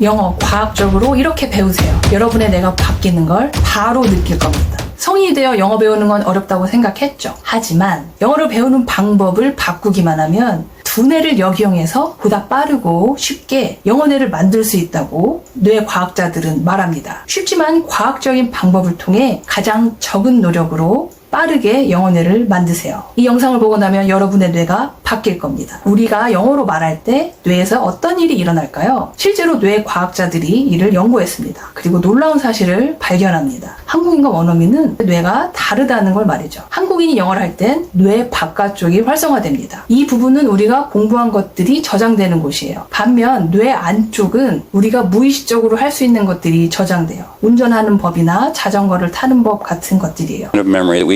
영어 과학적으로 이렇게 배우세요. 여러분의 뇌가 바뀌는 걸 바로 느낄 겁니다. 성인이 되어 영어 배우는 건 어렵다고 생각했죠. 하지만 영어를 배우는 방법을 바꾸기만 하면 두뇌를 역이용해서 보다 빠르고 쉽게 영어뇌를 만들 수 있다고 뇌 과학자들은 말합니다. 쉽지만 과학적인 방법을 통해 가장 적은 노력으로 빠르게 영어 뇌를 만드세요. 이 영상을 보고 나면 여러분의 뇌가 바뀔 겁니다. 우리가 영어로 말할 때 뇌에서 어떤 일이 일어날까요? 실제로 뇌 과학자들이 이를 연구했습니다. 그리고 놀라운 사실을 발견합니다. 한국인과 원어민은 뇌가 다르다는 걸 말이죠. 한국인이 영어를 할 땐 뇌 바깥쪽이 활성화됩니다. 이 부분은 우리가 공부한 것들이 저장되는 곳이에요. 반면 뇌 안쪽은 우리가 무의식적으로 할 수 있는 것들이 저장돼요. 운전하는 법이나 자전거를 타는 법 같은 것들이에요.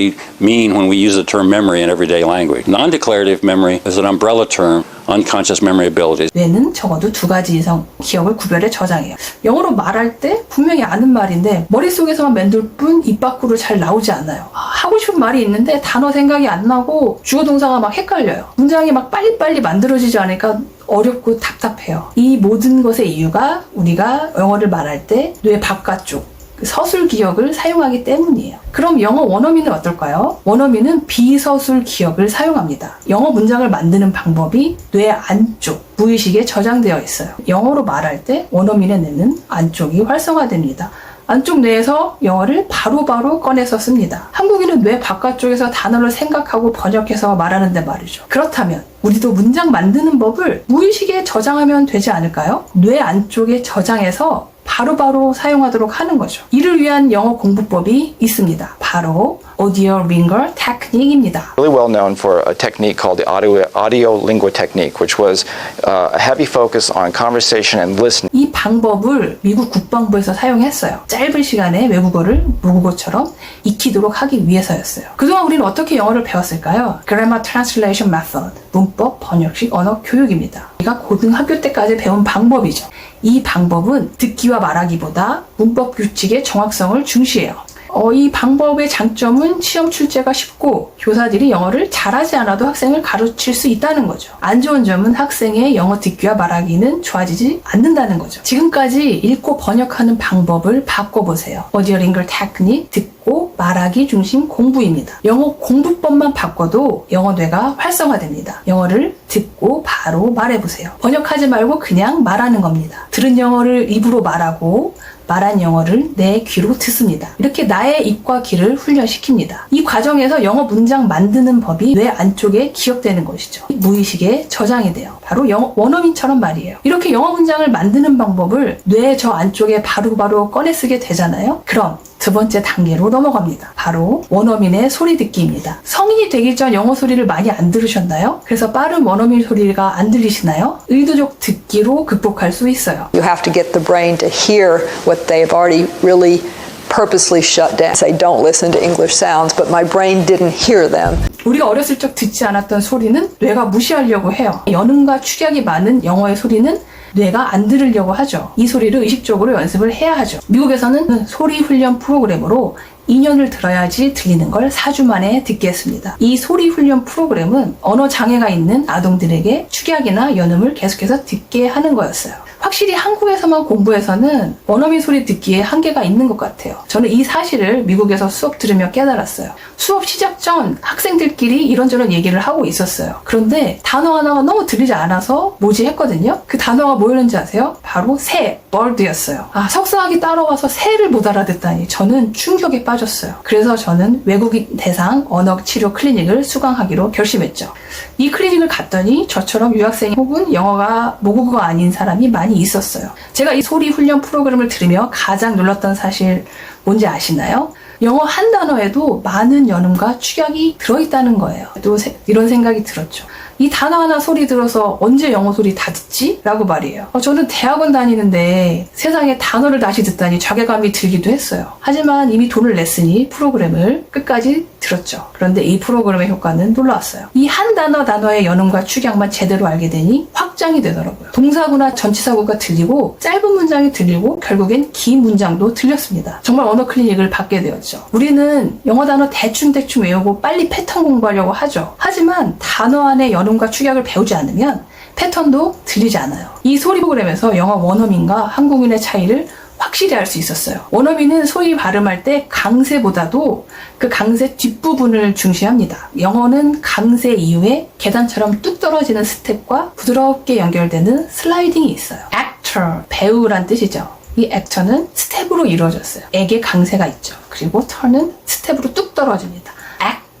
We mean when we use the term memory in everyday language. Non-declarative memory is an umbrella term, unconscious memory abilities. 뇌는 적어도 두 가지 이상 기억을 구별해 저장해요. 영어로 말할 때 분명히 아는 말인데 머릿속에서만 맴돌 뿐 입 밖으로 잘 나오지 않아요. 아, 하고 싶은 말이 있는데 단어 생각이 안 나고 주어 동사가 막 헷갈려요. 문장이 막 빨리빨리 만들어지지 않으니까 어렵고 답답해요. 이 모든 것의 이유가 우리가 영어를 말할 때 뇌 바깥쪽 그 서술 기억을 사용하기 때문이에요. 그럼 영어 원어민은 어떨까요? 원어민은 비서술 기억을 사용합니다. 영어 문장을 만드는 방법이 뇌 안쪽, 무의식에 저장되어 있어요. 영어로 말할 때 원어민의 뇌는 안쪽이 활성화됩니다. 안쪽 뇌에서 영어를 바로 바로 꺼내서 씁니다. 한국인은 뇌 바깥쪽에서 단어를 생각하고 번역해서 말하는데 말이죠. 그렇다면 우리도 문장 만드는 법을 무의식에 저장하면 되지 않을까요? 뇌 안쪽에 저장해서 바로바로 사용하도록 하는 거죠. 이를 위한 영어 공부법이 있습니다. 바로 오디오 링걸 테크닉입니다. really well known for a technique called the audio, audio lingua technique, which was uh, a heavy focus on conversation and listening. 이 방법을 미국 국방부에서 사용했어요. 짧은 시간에 외국어를 모국어처럼 익히도록 하기 위해서였어요. 그동안 우리는 어떻게 영어를 배웠을까요? Grammar Translation Method, 문법 번역식 언어 교육입니다. 우리가 고등학교 때까지 배운 방법이죠. 이 방법은 듣기와 말하기보다 문법 규칙의 정확성을 중시해요. 어, 이 방법의 장점은 시험 출제가 쉽고 교사들이 영어를 잘하지 않아도 학생을 가르칠 수 있다는 거죠. 안 좋은 점은 학생의 영어 듣기와 말하기는 좋아지지 않는다는 거죠. 지금까지 읽고 번역하는 방법을 바꿔보세요. 오디오 링글 테크닉 듣고 말하기 중심 공부입니다. 영어 공부법만 바꿔도 영어 뇌가 활성화됩니다. 영어를 듣고 바로 말해보세요. 번역하지 말고 그냥 말하는 겁니다. 들은 영어를 입으로 말하고 말한 영어를 내 귀로 듣습니다. 이렇게 나의 입과 귀를 훈련시킵니다. 이 과정에서 영어 문장 만드는 법이 뇌 안쪽에 기억되는 것이죠. 무의식에 저장이 돼요. 바로 영어 원어민처럼 말이에요. 이렇게 영어 문장을 만드는 방법을 뇌 저 안쪽에 바로바로 꺼내 쓰게 되잖아요. 그럼 두 번째 단계로 넘어갑니다. 바로 원어민의 소리 듣기입니다. 성인이 되기 전 영어 소리를 많이 안 들으셨나요? 그래서 빠른 원어민 소리가 안 들리시나요? 의도적 듣기로 극복할 수 있어요. You have to get the brain to hear what they've already really purposely shut down. Say, don't listen to English sounds, but my brain didn't hear them. 우리가 어렸을 적 듣지 않았던 소리는 뇌가 무시하려고 해요. 연음과 축약이 많은 영어의 소리는 뇌가 안 들으려고 하죠. 이 소리를 의식적으로 연습을 해야 하죠. 미국에서는 소리 훈련 프로그램으로 2년을 들어야지 들리는 걸 4주 만에 듣게 했습니다. 이 소리 훈련 프로그램은 언어 장애가 있는 아동들에게 축약이나 연음을 계속해서 듣게 하는 거였어요. 확실히 한국에서만 공부해서는 원어민 소리 듣기에 한계가 있는 것 같아요. 저는 이 사실을 미국에서 수업 들으며 깨달았어요. 수업 시작 전 학생들끼리 이런저런 얘기를 하고 있었어요. 그런데 단어 하나가 너무 들리지 않아서 뭐지 했거든요. 그 단어가 뭐였는지 아세요? 바로 새, bird였어요. 아, 석사학위 따라와서 새를 못 알아듣다니 저는 충격에 빠졌어요. 그래서 저는 외국인 대상 언어 치료 클리닉을 수강하기로 결심했죠. 이 클리닉을 갔더니 저처럼 유학생 혹은 영어가 모국어가 아닌 사람이 많이 있었어요. 제가 이 소리 훈련 프로그램을 들으며 가장 놀랐던 사실 뭔지 아시나요? 영어 한 단어에도 많은 연음과 축약이 들어있다는 거예요. 또 세- 이런 생각이 들었죠. 이 단어 하나 소리 들어서 언제 영어 소리 다 듣지? 라고 말이에요. 어, 저는 대학원 다니는데 세상에 단어를 다시 듣다니 자괴감이 들기도 했어요. 하지만 이미 돈을 냈으니 프로그램을 끝까지 들었죠. 그런데 이 프로그램의 효과는 놀라웠어요. 이 한 단어 단어의 연음과 축약만 제대로 알게 되니 확장이 되더라고요. 동사구나 전치사구가 들리고 짧은 문장이 들리고 결국엔 긴 문장도 들렸습니다. 정말 언어 클리닉을 받게 되었죠. 우리는 영어 단어 대충대충 외우고 빨리 패턴 공부하려고 하죠. 하지만 단어 안에 연 음과 축약을 배우지 않으면 패턴도 들리지 않아요. 이 소리 프로그램에서 영어 원어민과 한국인의 차이를 확실히 알 수 있었어요. 원어민은 소리 발음할 때 강세보다도 그 강세 뒷부분을 중시합니다. 영어는 강세 이후에 계단처럼 뚝 떨어지는 스텝과 부드럽게 연결되는 슬라이딩이 있어요. actor, 배우란 뜻이죠. 이 액터는 스텝으로 이루어졌어요. 액에 강세가 있죠. 그리고 턴은 스텝으로 뚝 떨어집니다.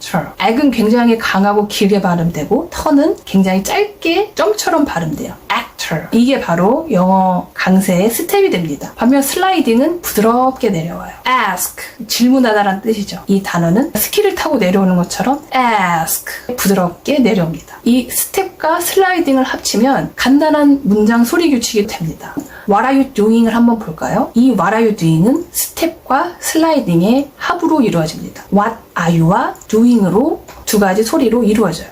Actor. 액은 굉장히 강하고 길게 발음되고 턴은 굉장히 짧게 점처럼 발음돼요. actor. 이게 바로 영어 강세의 스텝이 됩니다. 반면 슬라이딩은 부드럽게 내려와요. ask. 질문하다라는 뜻이죠. 이 단어는 스키를 타고 내려오는 것처럼 ask. 부드럽게 내려옵니다. 이 스텝과 슬라이딩을 합치면 간단한 문장 소리 규칙이 됩니다. What are you doing을 한번 볼까요? 이 What are you doing은 스텝과 슬라이딩의 합으로 이루어집니다. What are you와 doing으로 두 가지 소리로 이루어져요.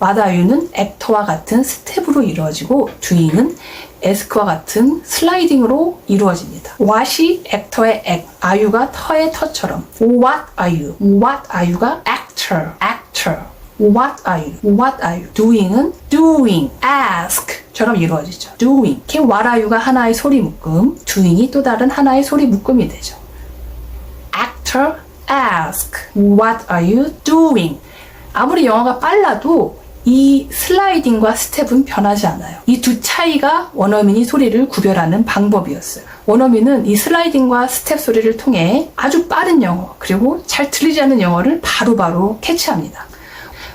What are you는 act와 같은 스텝으로 이루어지고 doing은 ask와 같은 슬라이딩으로 이루어집니다. what이 actor의 act, are you가 터의 터처럼 what are you, what are you가 actor, actor What are you? What are you? Doing은 doing, ask처럼 이루어지죠. Doing. 이렇게 what are you가 하나의 소리 묶음, doing이 또 다른 하나의 소리 묶음이 되죠. Actor, ask. What are you doing? 아무리 영어가 빨라도 이 슬라이딩과 스텝은 변하지 않아요. 이 두 차이가 원어민이 소리를 구별하는 방법이었어요. 원어민은 이 슬라이딩과 스텝 소리를 통해 아주 빠른 영어, 그리고 잘 들리지 않는 영어를 바로바로 캐치합니다.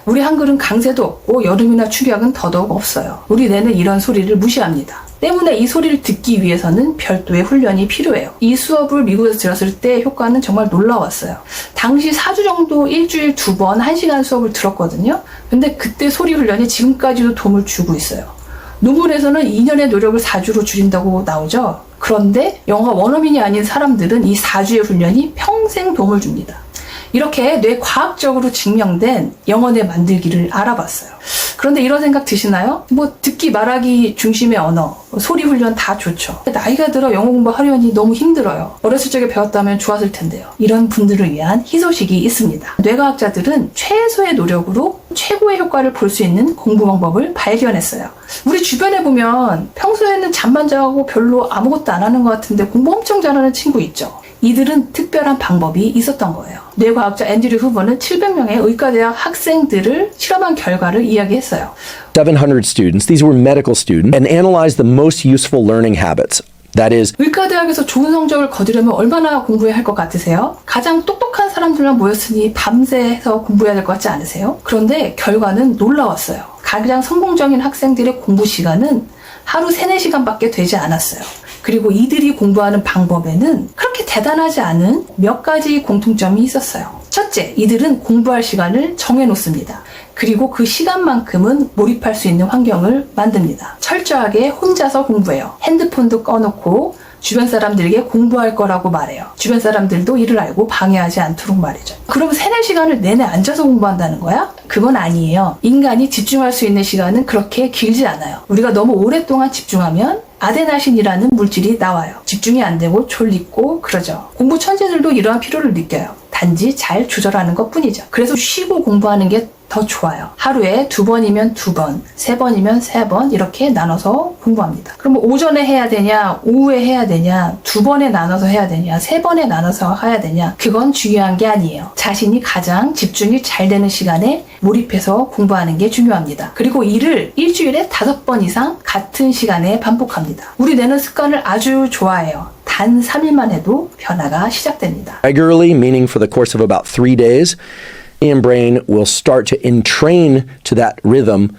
우리 한글은 강세도 없고 여름이나 추격은 더더욱 없어요. 우리 뇌는 이런 소리를 무시합니다. 때문에 이 소리를 듣기 위해서는 별도의 훈련이 필요해요. 이 수업을 미국에서 들었을 때 효과는 정말 놀라웠어요. 당시 4주 정도 일주일 두 번 1시간 수업을 들었거든요. 근데 그때 소리 훈련이 지금까지도 도움을 주고 있어요. 논문에서는 2년의 노력을 4주로 줄인다고 나오죠. 그런데 영어 원어민이 아닌 사람들은 이 4주의 훈련이 평생 도움을 줍니다. 이렇게 뇌 과학적으로 증명된 영어뇌 만들기를 알아봤어요. 그런데 이런 생각 드시나요? 뭐 듣기 말하기 중심의 언어, 소리 훈련 다 좋죠. 나이가 들어 영어 공부하려니 너무 힘들어요. 어렸을 적에 배웠다면 좋았을 텐데요. 이런 분들을 위한 희소식이 있습니다. 뇌과학자들은 최소의 노력으로 최고의 효과를 볼 수 있는 공부 방법을 발견했어요. 우리 주변에 보면 평소에는 잠만 자고 별로 아무것도 안 하는 것 같은데 공부 엄청 잘하는 친구 있죠. 이들은 특별한 방법이 있었던 거예요. 뇌과학자 앤드류 후보는 700명의 의과대학 학생들을 실험한 결과를 이야기했어요. 700 students, these were medical students, and analyzed the most useful learning habits. That is, 의과대학에서 좋은 성적을 거두려면 얼마나 공부해야 할 것 같으세요? 가장 똑똑한 사람들만 모였으니 밤새서 공부해야 될 것 같지 않으세요? 그런데 결과는 놀라웠어요. 가장 성공적인 학생들의 공부 시간은 하루 3, 4시간밖에 되지 않았어요. 그리고 이들이 공부하는 방법에는 그렇게 대단하지 않은 몇 가지 공통점이 있었어요. 첫째, 이들은 공부할 시간을 정해놓습니다. 그리고 그 시간만큼은 몰입할 수 있는 환경을 만듭니다. 철저하게 혼자서 공부해요. 핸드폰도 꺼놓고 주변 사람들에게 공부할 거라고 말해요. 주변 사람들도 이를 알고 방해하지 않도록 말이죠. 그럼 세네 시간을 내내 앉아서 공부한다는 거야? 그건 아니에요. 인간이 집중할 수 있는 시간은 그렇게 길지 않아요. 우리가 너무 오랫동안 집중하면 아데나신이라는 물질이 나와요. 집중이 안 되고 졸리고 그러죠. 공부 천재들도 이러한 피로를 느껴요. 단지 잘 조절하는 것 뿐이죠. 그래서 쉬고 공부하는 게 더 좋아요. 하루에 두 번이면 두 번, 세 번이면 세 번 이렇게 나눠서 공부합니다. 그럼 뭐 오전에 해야 되냐, 오후에 해야 되냐, 두 번에 나눠서 해야 되냐, 세 번에 나눠서 해야 되냐, 그건 중요한 게 아니에요. 자신이 가장 집중이 잘 되는 시간에 몰입해서 공부하는 게 중요합니다. 그리고 이를 일주일에 다섯 번 이상 같은 시간에 반복합니다. 우리 뇌는 습관을 아주 좋아해요. 단 3일만 해도 변화가 시작됩니다. regularly, meaning for the course of about three days, and brain will start to entrain to that rhythm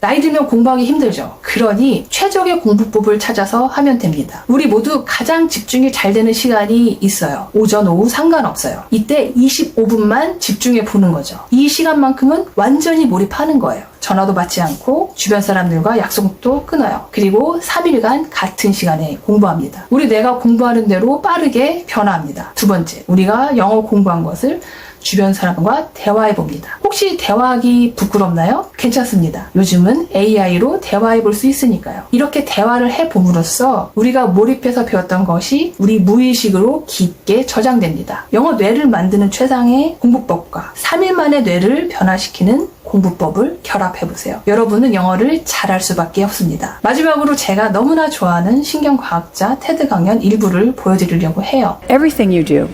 나이 들면 공부하기 힘들죠. 그러니 최적의 공부법을 찾아서 하면 됩니다. 우리 모두 가장 집중이 잘 되는 시간이 있어요. 오전, 오후 상관없어요. 이때 25분만 집중해 보는 거죠. 이 시간만큼은 완전히 몰입하는 거예요. 전화도 받지 않고 주변 사람들과 약속도 끊어요. 그리고 3일간 같은 시간에 공부합니다. 우리 뇌가 공부하는 대로 빠르게 변화합니다. 두 번째, 우리가 영어 공부한 것을 주변 사람과 대화해 봅니다. 혹시 대화하기 부끄럽나요? 괜찮습니다. 요즘은 AI로 대화해 볼 수 있으니까요. 이렇게 대화를 해 봄으로써 우리가 몰입해서 배웠던 것이 우리 무의식으로 깊게 저장됩니다. 영어 뇌를 만드는 최상의 공부법과 3일 만에 뇌를 변화시키는 공부법을 결합해 보세요. 여러분은 영어를 잘할 수밖에 없습니다. 마지막으로 제가 너무나 좋아하는 신경과학자 테드 강연 일부를 보여드리려고 해요. Everything you do,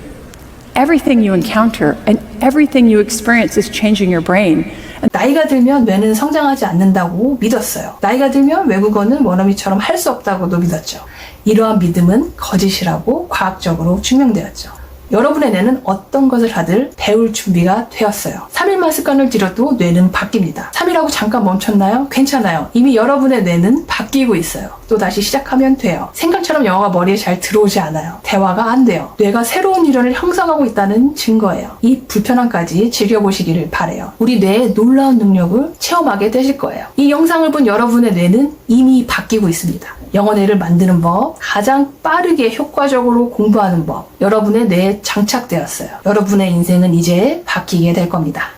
everything you encounter, and everything you experience is changing your brain. 나이가 들면 뇌는 성장하지 않는다고 믿었어요. 나이가 들면 외국어는 원어민처럼 할 수 없다고도 믿었죠. 이러한 믿음은 거짓이라고 과학적으로 증명되었죠. 여러분의 뇌는 어떤 것을 하든 배울 준비가 되었어요. 3일만 습관을 들여도 뇌는 바뀝니다. 3일하고 잠깐 멈췄나요? 괜찮아요. 이미 여러분의 뇌는 바뀌고 있어요. 또 다시 시작하면 돼요. 생각처럼 영어가 머리에 잘 들어오지 않아요. 대화가 안 돼요. 뇌가 새로운 유전을 형성하고 있다는 증거예요. 이 불편함까지 즐겨보시기를 바래요. 우리 뇌의 놀라운 능력을 체험하게 되실 거예요. 이 영상을 본 여러분의 뇌는 이미 바뀌고 있습니다. 영어 뇌를 만드는 법, 가장 빠르게 효과적으로 공부하는 법, 여러분의 뇌에 장착되었어요. 여러분의 인생은 이제 바뀌게 될 겁니다.